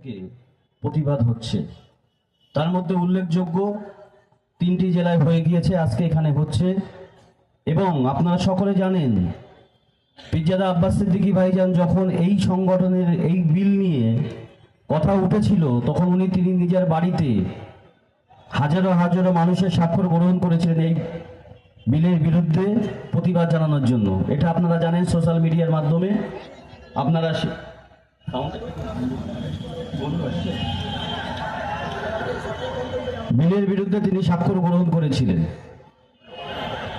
থেকে প্রতিবাদ হচ্ছে। তার মধ্যে উল্লেখযোগ্য তিনটি জেলায় হয়ে গিয়েছে, আজকে এখানে হচ্ছে। এবং আপনারা সকলে জানেন, পিজ্জাদা আব্বাস সিদ্দিকী ভাইজান যখন এই সংগঠনের এই বিল নিয়ে কথা উঠেছিল, তখন উনি তিনি নিজের বাড়িতে হাজারো হাজারো মানুষের স্বাক্ষর গ্রহণ করেছেন এই বিলের বিরুদ্ধে প্রতিবাদ জানানোর জন্য। এটা আপনারা জানেন সোশ্যাল মিডিয়ার মাধ্যমে। আপনারা বিলের বিরুদ্ধে তিনি স্বাক্ষর গ্রহণ করেছিলেন।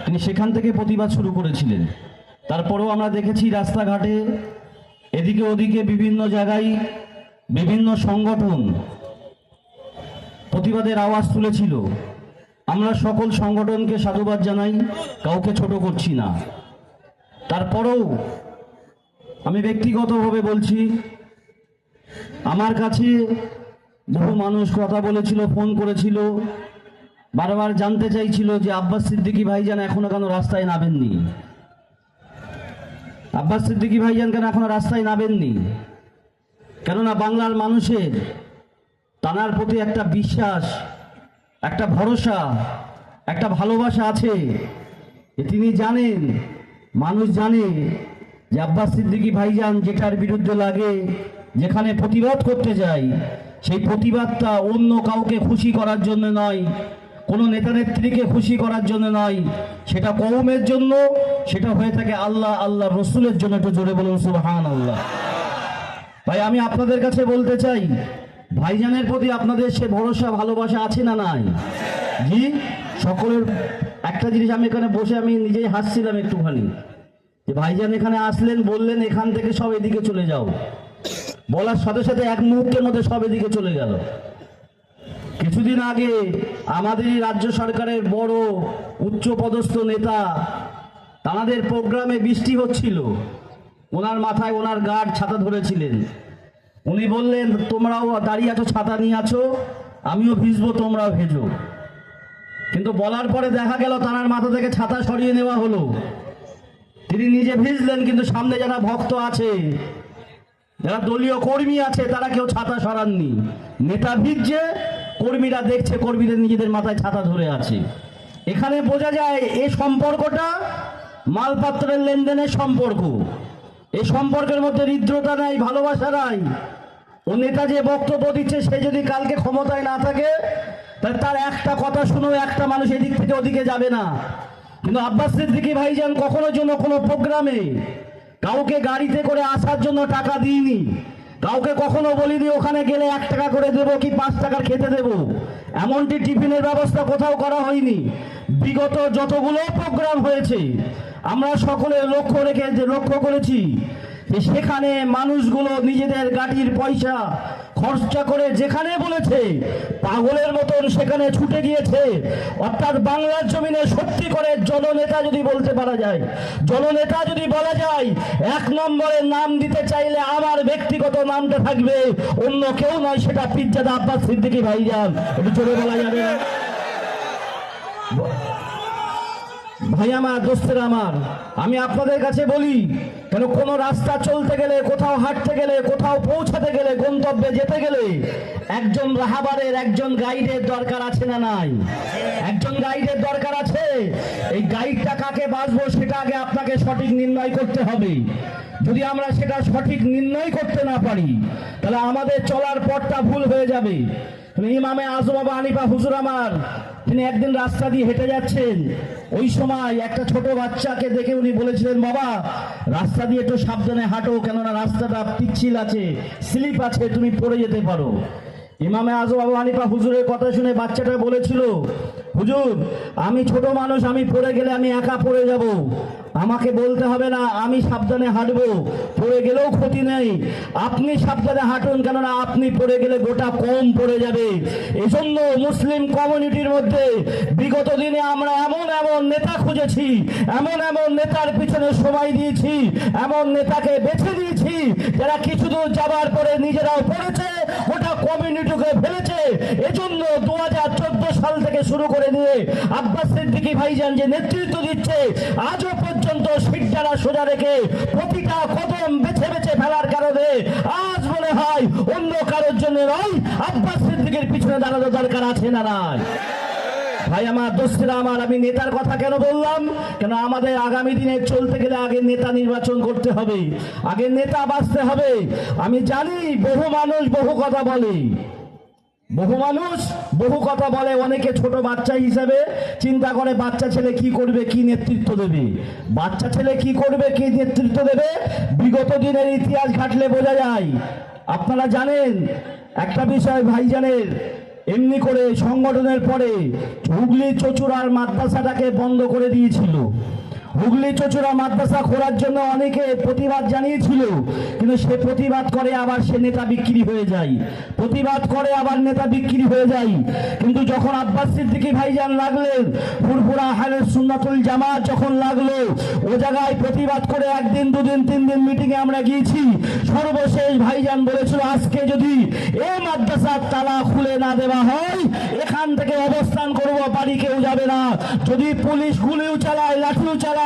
তিনি সেখান থেকে প্রতিবাদ শুরু করেছিলেন। তারপরেও আমরা দেখেছি রাস্তাঘাটে এদিকে ওদিকে বিভিন্ন জায়গায় বিভিন্ন সংগঠন প্রতিবাদের আওয়াজ তুলেছিল। আমরা সকল সংগঠনকে সাধুবাদ জানাই, কাউকে ছোট করছি না। তারপরেও আমি ব্যক্তিগতভাবে বলছি আমার কাছে বহু মানুষ কথা বলেছিল, ফোন করেছিল, বারবার জানতে চাইছিল যে আব্বাস সিদ্দিকী ভাইজান এখনও কেন রাস্তায় নামেননি? আব্বাস সিদ্দিকী ভাইজান কেন এখনও রাস্তায় নামেননি? কেননা বাংলার মানুষের তানার প্রতি একটা বিশ্বাস, একটা ভরসা, একটা ভালোবাসা আছে তিনি জানেন, মানুষ জানে যে আব্বাস সিদ্দিকী ভাইজান যেটার বিরুদ্ধে লাগে যেখানে প্রতিবাদ করতে যাই, সেই প্রতিবাদটা অন্য কাউকে খুশি করার জন্য নয়, কোনো নেতা নেত্রীকে খুশি করার জন্য নয়। সেটা কৌমের জন্য, সেটা হয়ে থাকে আল্লাহ আল্লাহ রসুলের জন্য একটু জোরে বলুন সুবহান আল্লাহ ভাই, আমি আপনাদের কাছে বলতে চাই, ভাইজানের প্রতি আপনাদের সে ভরসা, ভালোবাসা আছে না নাই? জি, সকলের একটা জিনিস আমি এখানে বসে আমি নিজেই হাসছিলাম একটুখানি। যে ভাইজান এখানে আসলেন, বললেন, এখান থেকে সব এদিকে চলে যাও। বলার সাথে সাথে এক মুহূর্তের মধ্যে সব এদিকে চলে গেল। কিছুদিন আগে আমাদেরই রাজ্য সরকারের বড় উচ্চপদস্থ নেতা তাদের প্রোগ্রামে বৃষ্টি হচ্ছিল। ওনার মাথায় ওনার গার্ড ছাতা ধরেছিলেন। উনি বললেন, তোমরাও দাঁড়িয়ে আছো, ছাতা নিয়ে আছো, আমিও ভিজবো, তোমরাও ভেজো। কিন্তু বলার পরে দেখা গেল, তার মাথা থেকে ছাতা সরিয়ে নেওয়া হলো। তিনি নিজে ভিজলেন, কিন্তু সামনে যারা ভক্ত আছে যারা দলীয় কর্মী আছে, তারা কেউ ছাতা সরাননি। নেতা ভিজছে, কর্মীরা দেখছে, কর্মীদের নিজেদের মাথায় ছাতা ধরে আছে। এখানে বোঝা যায় এই সম্পর্কটা মালপাত্রের লেনদেনের সম্পর্ক। এই সম্পর্কের মধ্যে হৃদ্রতা নাই, ভালোবাসা নাই। ও নেতা যে বক্তব্য দিচ্ছে, সে যদি কালকে ক্ষমতায় না থাকে, তাহলে তার একটা কথা শুনেও একটা মানুষ এদিক থেকে ওদিকে যাবে না। কিন্তু আব্বাস সিদ্দিকী ভাইজান কখনো জন্য কোনো প্রোগ্রামে কাউকে গাড়িতে করে আসার জন্য টাকা দিইনি। কাউকে কখনো বলিনি, ওখানে গেলে এক টাকা করে দেব কি পাঁচ টাকার খেতে দেব? এমনটি টিফিনের ব্যবস্থা কোথাও করা হয়নি। বিগত যতগুলো প্রোগ্রাম হয়েছে, আমরা সকলে লক্ষ্য রেখে যে লক্ষ্য করেছি সেখানে মানুষগুলো নিজেদের গাড়ির পয়সা খরচা করে যেখানে বলেছে পাগলের মতন সেখানে ছুটে গিয়েছে অর্থাৎ বাংলার জমিনে সত্যি করে জননেতা যদি বলতে পারা যায়, জননেতা যদি বলা যায়, এক নম্বরের নাম দিতে চাইলে আমার ব্যক্তিগত নামটা থাকবে, অন্য কেউ নয়, সেটা পিজ্জাদা আব্বাস সিদ্দিকী ভাইজান একটু চলে বলা যাবে? ভাই আমার, দোস্তের আমার, আমি আপনাদের কাছে বলি, কেন কোনো রাস্তা চলতে গেলে, কোথাও হাঁটতে গেলে, কোথাও পৌঁছাতে গেলে, গন্তব্যে যেতে গেলে, একজন রাহাবারের, একজন গাইডের দরকার আছে না নাই? একজন গাইডের দরকার আছে? এই গাইডটা কাকে বাঁচবো সেটা আগে আপনাকে সঠিক নির্ণয় করতে হবে। যদি আমরা সেটা সঠিক নির্ণয় করতে না পারি, তাহলে আমাদের চলার পথটা ভুল হয়ে যাবে। ইমামে আজম বাবা আনিফা হুজুর আমার, তিনি একদিন রাস্তা দিয়ে হেঁটে যাচ্ছেন। ওই সময় একটা ছোট বাচ্চাকে দেখে উনি বলেছিলেন, বাবা, রাস্তা দিয়ে একটু সাবধানে হাঁটো, কেননা রাস্তাটা পিচ্ছিল আছে, স্লিপ আছে, তুমি পড়ে যেতে পারো। ইমামে আজম আবু হানিফা হুজুরের কথা শুনে বাচ্চাটা বলেছিল, হুজুর, আমি ছোট মানুষ, আমি পড়ে গেলে আমি একা পড়ে যাব। আমাকে বলতে হবে না, আমি সাবধানে হাঁটবো। পড়ে গেলেও ক্ষতি নেই। আপনি সাবধানে হাঁটুন, কেননা আপনি পড়ে গেলে গোটা কম পড়ে যাবে। এজন্য মুসলিম কমিউনিটির মধ্যে বিগত দিনে আমরা এমন এমন নেতা খুঁজেছি, এমন এমন নেতার পিছনে সময় দিয়েছি, এমন নেতাকে বেছে দিয়েছি যারা কিছু দূর যাবার পরে নিজেরাও পড়েছে, গোটা কমিউনিটিকে ফেলেছে। এজন্য দু সাল থেকে শুরু করে দিয়ে আব্বাস সিদ্দিকী ভাইজান যে নেতৃত্ব দিচ্ছে, আজও পর্যন্ত সিদ্ধারা সোজা রেখে প্রতিটা কদম বেছে বেছে ফেলার কারণে আজ মনে হয় অন্য কারোর জন্য নয়, আব্বাস সিদ্দিকের পিছনে দাঁড়ানো দরকার আছে না নাই? ভাই আমার দোস্তিরা আমার, আমি নেতার কথা কেন বললাম? কেন আমাদের আগামী দিনে চলতে গেলে আগে নেতা নির্বাচন করতে হবে, আগে নেতা বাঁচতে হবে। আমি জানি বহু মানুষ বহু কথা বলে। বহু মানুষ বহু কথা বলে, অনেকে ছোট বাচ্চা হিসাবে চিন্তা করে, বাচ্চা ছেলে কি করবে, কি নেতৃত্ব দেবে? বাচ্চা ছেলে কি করবে, কি নেতৃত্ব দেবে? বিগত দিনের ইতিহাস ঘাটলে বোঝা যায়। আপনারা জানেন, একটা বিষয় ভাইজানের, এমনি করে সংগঠনের পরে হুগলি চচুড়ার মাদ্রাসাটাকে বন্ধ করে দিয়েছিল। হুগলি চচুড়া মাদ্রাসা খোলার জন্য অনেকে প্রতিবাদ জানিয়েছিল, কিন্তু সে প্রতিবাদ করে আবার সে নেতা বিক্রি হয়ে যায়। প্রতিবাদ করে আবার নেতা বিক্রি হয়ে যায়। কিন্তু যখন আব্বাস সিদ্দিকী ভাইজান লাগলেন, ফুরফুরা হালের সুন্নাতুল জামাত যখন লাগল, ও জায়গায় প্রতিবাদ করে একদিন, দুদিন, তিন দিন মিটিংয়ে আমরা গিয়েছি। সর্বশেষ ভাইজান বলেছিল, আজকে যদি এ মাদ্রাসার তালা খুলে না দেওয়া হয়, এখান থেকে অবস্থান করব, বাড়ি কেউ যাবে না। যদি পুলিশ গুলিও চালায়, লাঠিও চালায়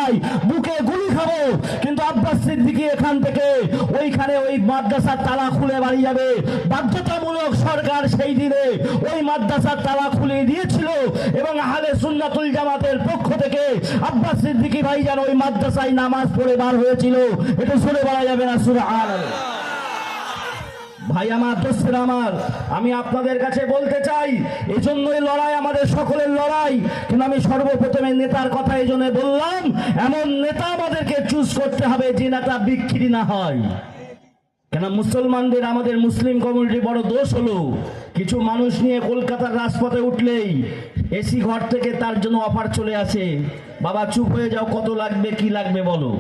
বুকে গুলি খাব। কিন্তু আব্বাস সিদ্দিকি এখান থেকে, ওইখানে ওই মাদ্রাসার তালা খুলে বাড়ি যাবে। বাধ্যতামূলক সরকার সেই দিনে ওই মাদ্রাসার তালা খুলে দিয়েছিল এবং আহলে সুন্নাতুল জামাতের পক্ষ থেকে আব্বাস সিদ্দিকি ভাইজান ওই মাদ্রাসায় নামাজ পড়ে বার হয়েছিল। এটা শুনে বলা যাবে না সুরা আর ভাই আমার দোস্তের আমার, আমি আপনাদের কাছে বলতে চাই এই এজন্যই লড়াই আমাদের সকলের লড়াই। কিন্তু আমি সর্বপ্রথমে নেতার কথা এই জন্য বললাম, এমন নেতা আমাদেরকে চুজ করতে হবে যে নেতা বিক্রি না হয়। কেন মুসলমানদের আমাদের মুসলিম কমিউনিটি বড় দোষ হলো কিছু মানুষ নিয়ে কলকাতার রাজপথে উঠলেই এসি ঘর থেকে তার জন্য অফার চলে আসে। বাবা, চুপ হয়ে যাও, কত লাগবে, কি লাগবে বলো।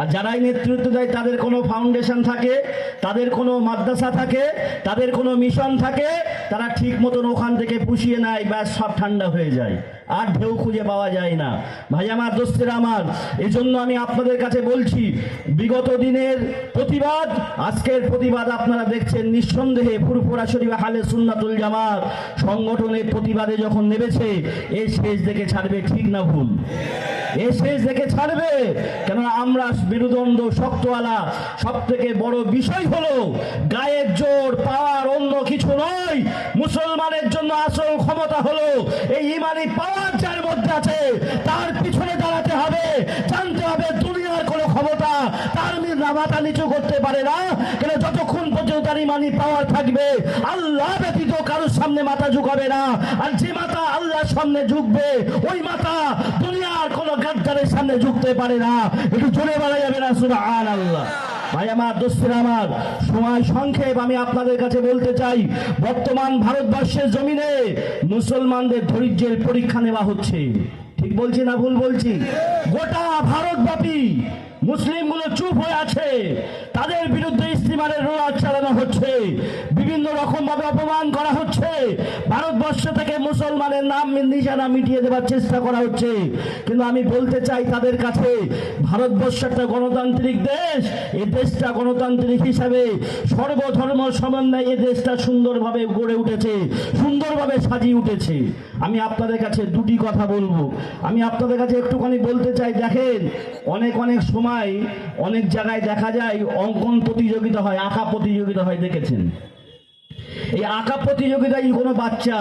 আর যারাই নেতৃত্ব দেয়, তাদের কোনো ফাউন্ডেশন থাকে, তাদের কোনো মাদ্রাসা থাকে, তাদের কোনো মিশন থাকে, তারা ঠিক মতন ওখান থেকে পুষিয়ে নেয়, ব্যাস, সব ঠান্ডা হয়ে যায়। আর ঢেউ খুঁজে পাওয়া যায় না। ভাই, আমার দোস্তের আমার এই জন্য আমি আপনাদের কাছে বলছি, বিগত দিনের প্রতিবাদ, আজকের প্রতিবাদ আপনারা দেখছেন নিঃসন্দেহে ফুরফুরা শরীফ হালে সুন্নাতুল জামাত সংগঠনের প্রতিবাদে যখন নেমেছে, এ শেষ দেখে ছাড়বে ঠিক না ভুল। এ শেষ দেখে ছাড়বে, কেননা আমরা মেরুদণ্ড শক্তওয়ালা সব থেকে বড় বিষয় হলো গায়ের জোর, পাওয়ার অন্য কিছু নয়। মুসলমানের জন্য আসল ক্ষমতা হলো এই ইমানি পাওয়ার যার মধ্যে আছে, তার পিছনে দাঁড়াতে হবে জানতে হবে দুনিয়ার কোনো ক্ষমতা তার মাথা নিচু করতে পারে না কেন যতক্ষণ পর্যন্ত তার ইমানি পাওয়ার থাকবে, আল্লাহ ব্যতীত কারোর সামনে মাথা ঝুঁকাবে না। আর যে মাথা আল্লাহর সামনে ঝুঁকবে, ওই মাথা দুনিয়ার কোনো গাদ্দারের সামনে ঝুঁকতে পারে না। একটু জোরে বলা যাবে না সুবহান আল্লাহ ভাই আমার, দোস্তের আমার, সময় সংক্ষেপ আমি আপনাদের কাছে বলতে চাই। বর্তমান ভারতবর্ষের জমিনে মুসলমানদের ধৈর্যের পরীক্ষা নেওয়া হচ্ছে। ঠিক বলছি না ভুল বলছি? গোটা ভারতব্যাপী মুসলিমগুলো চুপ হয়ে আছে। তাদের বিরুদ্ধে ইস্তিমারের রোয়াজ চালানো হচ্ছে। বিভিন্ন রকম ভাবে অপমান করা হচ্ছে। ভারতবর্ষ থেকে মুসলমানের নাম নিশানা মিটিয়ে দেওয়ার চেষ্টা করা হচ্ছে। কিন্তু আমি বলতে চাই তাদের কাছে, ভারতবর্ষ একটা গণতান্ত্রিক দেশ। এ দেশটা গণতান্ত্রিক হিসাবে সর্বধর্ম সমন্বয়ে এ দেশটা সুন্দরভাবে গড়ে উঠেছে, সুন্দরভাবে সাজিয়ে উঠেছে। আমি আপনাদের কাছে দুটি কথা বলব। আমি আপনাদের কাছে একটুখানি বলতে চাই, দেখেন, অনেক অনেক সময় অনেক জায়গায় দেখা যায় অঙ্কন প্রতিযোগিতা হয়, আঁকা প্রতিযোগিতা হয়, দেখেছেন? এই আঁকা প্রতিযোগিতায় কোনো বাচ্চা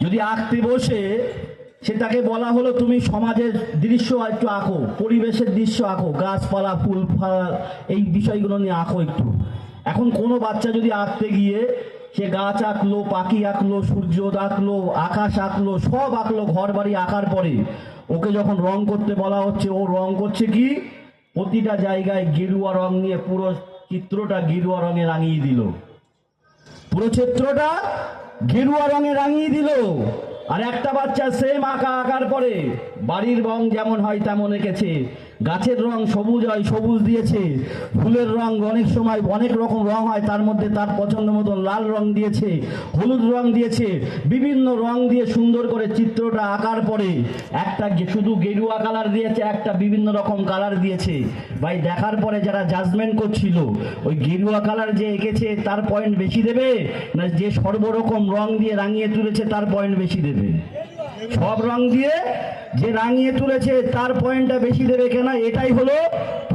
যদি আঁকতে বসে, সে তাকে বলা হলো, তুমি সমাজের দৃশ্য একটু আঁকো, পরিবেশের দৃশ্য আঁকো, গাছপালা, ফুল, ফল, এই বিষয়গুলো নিয়ে আঁকো একটু। এখন কোনো বাচ্চা যদি আঁকতে গিয়ে সে গাছ আঁকলো, পাখি আঁকলো, সূর্য আঁকলো, আকাশ আঁকলো, সব আঁকলো ঘর বাড়ি আঁকার পরে। ওকে যখন রং করতে বলা হচ্ছে, ও রং করছে কি? প্রতিটা জায়গায় গেরুয়া রং নিয়ে পুরো চিত্রটা গেরুয়া রঙে রাঙিয়ে দিল। পুরো চিত্রটা গেরুয়া রঙে রাঙিয়ে দিল। আর একটা বাচ্চা সেম আঁকা আঁকার পরে বাড়ির রং যেমন হয় তেমন এঁকেছে। গাছের রং সবুজ হয়, সবুজ দিয়েছে। ফুলের রং অনেক সময় অনেক রকম রং হয়, তার মধ্যে তার পছন্দ মতন লাল রং দিয়েছে, হলুদ রং দিয়েছে, বিভিন্ন রং দিয়ে সুন্দর করে চিত্রটা আঁকার পরে একটা শুধু গেরুয়া কালার দিয়েছে, একটা বিভিন্ন রকম কালার দিয়েছে। ভাই, দেখার পরে যারা জাজমেন্ট করছিল, ওই গেরুয়া কালার যে এঁকেছে তার পয়েন্ট বেশি দেবে, না যে সর্বরকম রং দিয়ে রাঙিয়ে তুলেছে তার পয়েন্ট বেশি দেবে? সব রং দিয়ে যে রাঙিয়ে তুলেছে তার পয়েন্টটা বেশি দেবে কেনা? এটাই হলো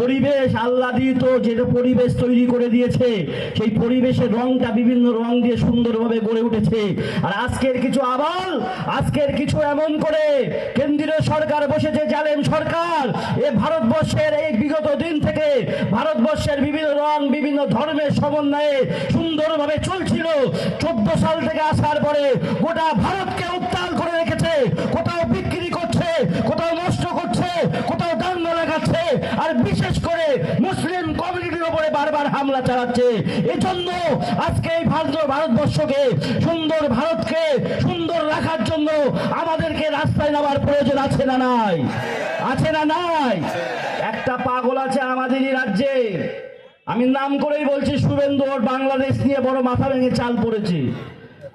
পরিবেশ আহ্লাদিত যেটা পরিবেশ তৈরি করে দিয়েছে, সেই পরিবেশের রংটা বিভিন্ন রং দিয়ে সুন্দরভাবে গড়ে উঠেছে। আর আজকের কিছু আবাল, আজকের কিছু এমন করে কেন্দ্রীয় সরকার বসেছে, জালেম সরকার। এ ভারতবর্ষের এই বিগত দিন থেকে ভারতবর্ষের বিভিন্ন রং, বিভিন্ন ধর্মের সমন্বয়ে সুন্দরভাবে চলছিল। চোদ্দ সাল থেকে আসার পরে গোটা ভারতকে উত্তাল করে রেখেছে, কোথাও বিক্রি করছে, কোথাও নষ্ট করছে কোথাও দণ্ড লাগাচ্ছে আর বিশেষ করে মুসলিম কমিউনিটির উপরে বারবার হামলা চালাচ্ছে। এজন্য আজকে এই ভারত, ভারতবর্ষকে সুন্দর ভারতকে সুন্দর রাখার জন্য আমাদেরকে রাস্তায় নামার প্রয়োজন আছে না নাই? আছে না নাই? একটা পাগল আছে আমাদেরই রাজ্যে। আমি নাম করেই বলছি, শুভেন্দু বাংলাদেশ নিয়ে বড় মাথা ভেঙে চাল পড়েছে।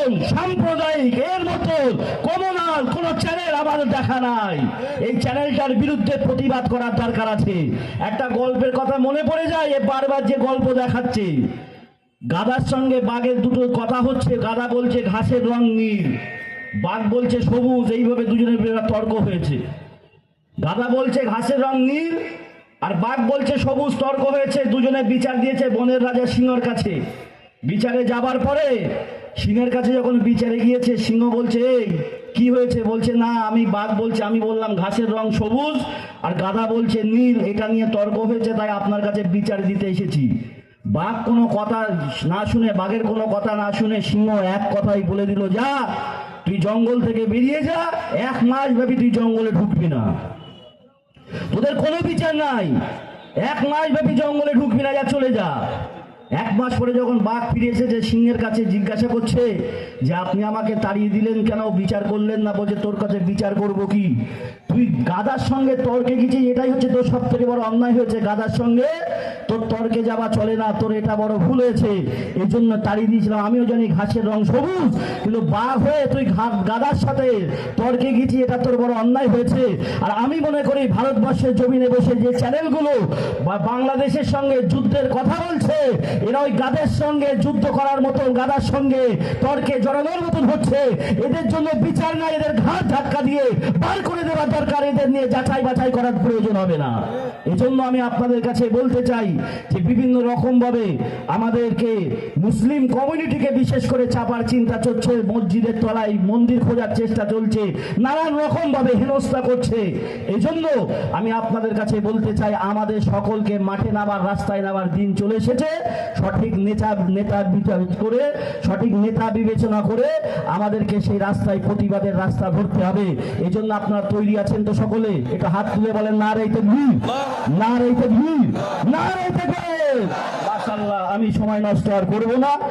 মতন সাম্প্রদায়িক, এর মতন কমনাল কোন চ্যানেল আমাদের দেখা নাই। এই চ্যানেলটার বিরুদ্ধে প্রতিবাদ করার দরকার আছে। একটা গল্পের কথা মনে পড়ে যায়, এ বারবার যে গল্প দেখাচ্ছে। গাদার সঙ্গে বাঘের দুটো কথা হচ্ছে, গাদা বলছে ঘাসের রং নীল, বাঘ বলছে সবুজ, এইভাবে দুজনের তর্ক হয়েছে। গাদা বলছে ঘাসের রং নীল, আর বাঘ বলছে সবুজ তর্ক হয়েছে, দুজনে বিচার দিয়েছে বনের রাজা সিংহর কাছে। বিচারে যাবার পরে সিংহের কাছে যখন বিচারে গিয়েছে, সিংহ বলছে, এই, কি হয়েছে? বলছে, না, আমি বাঘ বলছে, আমি বললাম ঘাসের রং সবুজ, আর গাদা বলছে নীল, এটা নিয়ে তর্ক হয়েছে, তাই আপনার কাছে বিচার দিতে এসেছি। বাঘ কোনো কথা না শুনে, বাঘের কোনো কথা না শুনে সিংহ এক কথাই বলে দিল, যা, তুই জঙ্গল থেকে বেরিয়ে যা, এক মাস ভাবি তুই জঙ্গলে ঢুকবি না। তোদের কোনো বিচার নাই। এক মাস ব্যাপী জঙ্গলে ঢুকবি না, যা, চলে যা। এক মাস পরে যখন বাঘ ফিরে এসেছে, সিংহের কাছে জিজ্ঞাসা করছে যে, আপনি আমাকে তাড়িয়ে দিলেন কেন? বিচার করলেন না? বলছে, তোর কাছে বিচার করব কি? তুই গাদার সঙ্গে তর্কে গেছিস? এটাই হচ্ছে তোর সব থেকে বড় অন্যায় হয়েছে। গাদার সঙ্গে তোর তর্কে যাওয়া চলে না, তোর এটা বড় ভুল হয়েছে। এই জন্য তাড়িয়ে দিয়েছিলাম। আমিও জানি ঘাসের রং সবুজ, কিন্তু বাঘ হয়ে তুই গাদার সাথে তর্কে গেছি, এটা তোর বড় অন্যায় হয়েছে। আর আমি মনে করি, ভারতবর্ষের জমিনে বসে যে চ্যানেলগুলো বা বাংলাদেশের সঙ্গে যুদ্ধের কথা বলছে এরা ওই গাদের সঙ্গে যুদ্ধ করার মতো, গাদার সঙ্গে তর্কে জড়ানোর মতন হচ্ছে। এদের জন্য বিচার নাই, এদের ঘাট ধাক্কা দিয়ে বার করে দেওয়ার দরকার, এদের নিয়ে যাচাই বাছাই করার প্রয়োজন হবে না। এজন্য আমি আপনাদের কাছে বলতে চাই যে বিভিন্ন রকম ভাবে আমাদেরকে মুসলিম কমিউনিটিকে বিশেষ করে চাপার চিন্তা চলছে, মসজিদের তলায় মন্দির খোঁজার চেষ্টা চলছে, নানান রকম ভাবে হেনস্থা করছে। এই জন্য আমি আপনাদের কাছে বলতে চাই, আমাদের সকলকে মাঠে নামার, রাস্তায় নামার দিন চলে এসেছে। সঠিক নেতা নেতা বিচার করে, সঠিক নেতা বিবেচনা করে আমাদেরকে সেই রাস্তায় প্রতিবাদের রাস্তা ধরতে হবে। এই জন্য আপনারা তৈরি আছেন তো সকলে। এটা হাত তুলে বলেন, না রেইতে ভিড় না রেইতে ভিড় না রেইতে মাশাল্লাহ আমি সময় নষ্ট আর করব না।